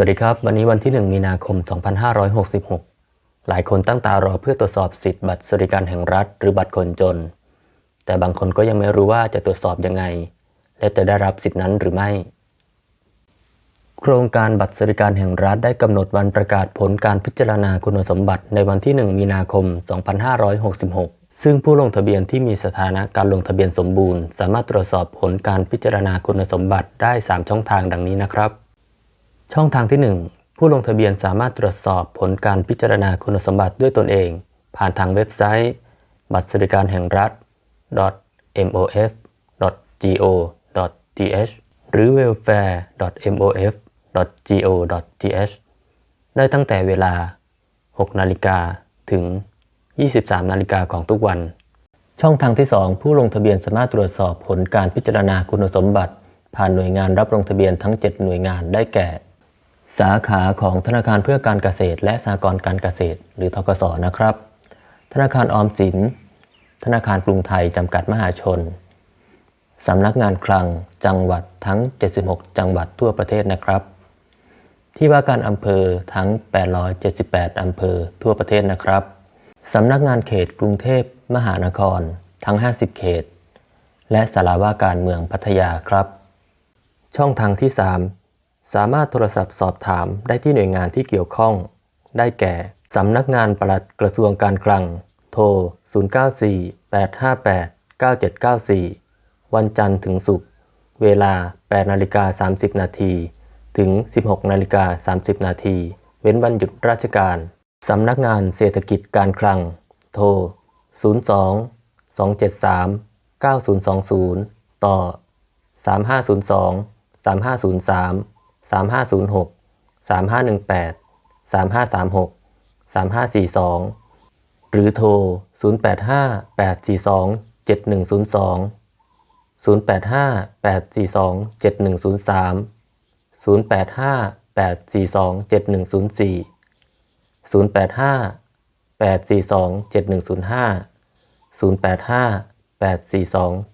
สวัสดีครับ วันนี้วันที่ 1 มีนาคม 2566 หลายคนตั้งตารอเพื่อตรวจสอบสิทธิ์บัตรสวัสดิการแห่งรัฐ หรือบัตรคนจน แต่บางคนก็ยังไม่รู้ว่าจะตรวจสอบยังไง และจะได้รับสิทธินั้นหรือไม่ โครงการบัตรสวัสดิการแห่งรัฐได้กำหนดวันประกาศผลการพิจารณาคุณสมบัติในวันที่ 1 มีนาคม 2566 ซึ่งผู้ลงทะเบียนที่มีสถานะการลงทะเบียนสมบูรณ์ สามารถตรวจสอบผลการพิจารณาคุณสมบัติได้ 3 ช่องทางดังนี้นะครับ ช่องทางที่ 1 ผู้ลงทะเบียนสามารถตรวจสอบผลการพิจารณาคุณสมบัติด้วยตนเอง ผ่านทางเว็บไซต์ บัตรสวัสดิการแห่งรัฐ mof.go.th หรือ welfare.mof.go.th ได้ตั้งแต่เวลา 6 นาฬิกาถึง 23 นาฬิกาของทุกวัน ช่องทางที่ 2 ผู้ลงทะเบียนสามารถตรวจสอบผลการพิจารณาคุณสมบัติ ผ่านหน่วยงานรับลงทะเบียนทั้ง 7 หน่วยงานได้แก่ สาขาของธนาคารเพื่อการเกษตร และสหกรณ์การเกษตร หรือทกสนะครับ ธนาคารออมสิน ธนาคารกรุงไทยจำกัดมหาชนสำนักงานคลังจังหวัดทั้ง 76 จังหวัดทั่วประเทศนะครับ ที่ว่าการอำเภอทั้ง 878 อำเภอทั่วประเทศนะครับสำนักงานเขตกรุงเทพมหานครทั้ง 50 เขต และสาราว่าการเมืองพัทยาครับ ช่องทางที่ 3 สามารถโทรศัพท์สอบถามได้ที่หน่วยงานที่เกี่ยวข้อง ได้แก่ สำนักงานปลัดกระทรวงการคลัง โทร 0948589794 วันจันทร์ถึงศุกร์ เวลา 8นาฬิกา30 นาทีถึง 16นาฬิกา30 นาทีเว้นวันหยุดราชการ สำนักงานเศรษฐกิจการคลัง โทร 02 273 9020 ต่อ 3502 3503 3506 3518 3536 3542 หรือโทร 085 842 7102 085 842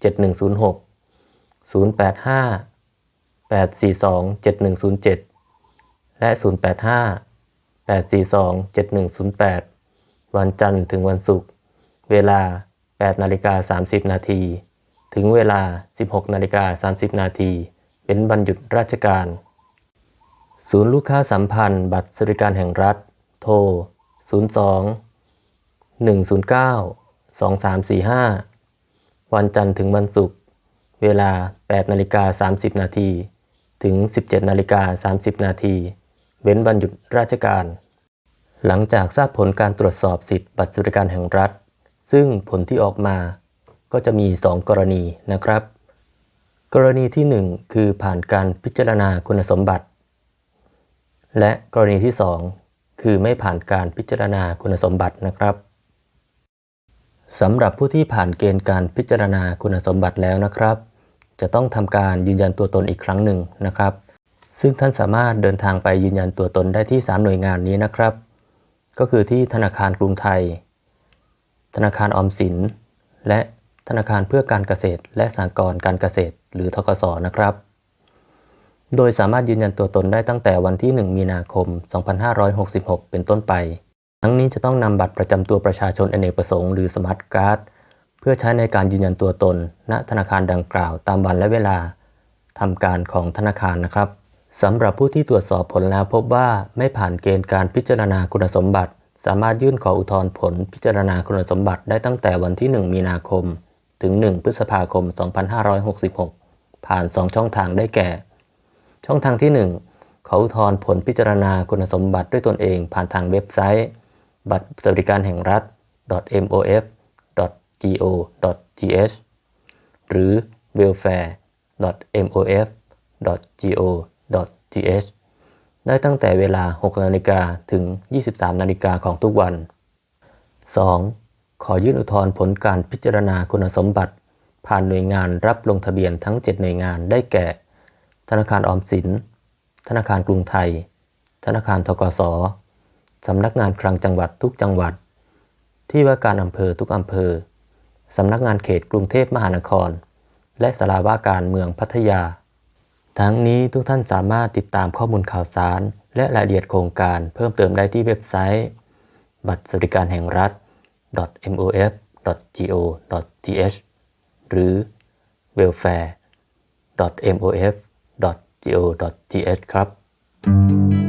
7103 085 842 7107 และ 085 842 7108 วันจันทร์ถึงวันศุกร์ เวลา 8นาฬิกา30 นาที ถึงเวลา 16นาฬิกา30 นาที เป็นวันหยุดราชการ ศูนย์ลูกค้าสัมพันธ์ บัตรสวัสดิการแห่งรัฐ โทร 02 109 2345 วันจันทร์ถึงวันศุกร์ เวลา8นาฬิกา30 นาที ถึง 17นาฬิกา30 นาทีเว้นวันหยุดราชการ หลังจากทราบผลการตรวจสอบสิทธิ์บัตรสวัสดิการแห่งรัฐ ซึ่งผลที่ออกมาก็จะมี 2 กรณีนะครับ กรณีที่ 1 คือผ่านการพิจารณาคุณสมบัติ และกรณีที่ 2 คือไม่ผ่านการพิจารณาคุณสมบัตินะครับสำหรับผู้ที่ผ่านเกณฑ์การพิจารณาคุณสมบัติแล้วนะครับ จะต้องทำการยืนยันตัวตนอีกครั้งหนึ่งนะครับ ซึ่งท่านสามารถเดินทางไปยืนยันตัวตนได้ที่ 3 หน่วยงานนี้นะครับ ก็คือที่ธนาคารกรุงไทย ธนาคารออมสิน และธนาคารเพื่อการเกษตร และสหกรณ์การเกษตร หรือทกสนะครับ โดยสามารถยืนยันตัวตนได้ตั้งแต่วันที่ 1 มีนาคม 2566 เป็นต้นไป ทั้งนี้จะต้องนำบัตรประจำตัวประชาชนอเนกประสงค์หรือสมาร์ทการ์ด พื่อใช้ในการยืนยันตัวตน ณธนาคารดังกล่าวตามวันและเวลาทำการของธนาคารนะครับสำหรับผู้ที่ตรวจสอบผลแล้วพบว่าไม่ผ่านเกณฑ์การพิจารณาคุณสมบัติ สามารถยื่นขออุทธรณ์ผลพิจารณาคุณสมบัติได้ตั้งแต่วันที่ 1 มีนาคม ถึง 1 พฤษภาคม 2566 ผ่าน 2 ช่องทางได้แก่ ช่องทางที่ 1 ขออุทธรณ์ผลพิจารณาคุณสมบัติด้วยตนเอง ผ่านทางเว็บไซต์ บัตรสวัสดิการแห่งรัฐ .mof mof.go.th หรือ welfare.mof.go.th ได้ตั้งแต่เวลา 6 นาฬิกาถึง 23 นาฬิกาของทุกวัน 2. ขอยื่นอุทธรณ์ผลการพิจารณาคุณสมบัติ ผ่านหน่วยงานรับลงทะเบียนทั้ง 7 หน่วยงานได้แก่ ธนาคารออมสิน ธนาคารกรุงไทย ธนาคารทกสสำนักงานคลังจังหวัดทุกจังหวัด ที่ว่าการอำเภอทุกอำเภอ สำนักงานเขตกรุงเทพมหานคร และสลาว่าการเมืองพัทยา ทั้งนี้ทุกท่านสามารถติดตามข้อมูลข่าวสาร และรายละเอียดโครงการเพิ่มเติมได้ที่เว็บไซต์ บัตรสวัสดิการแห่งรัฐ .mof.go.th หรือ welfare.mof.go.th ครับ thank you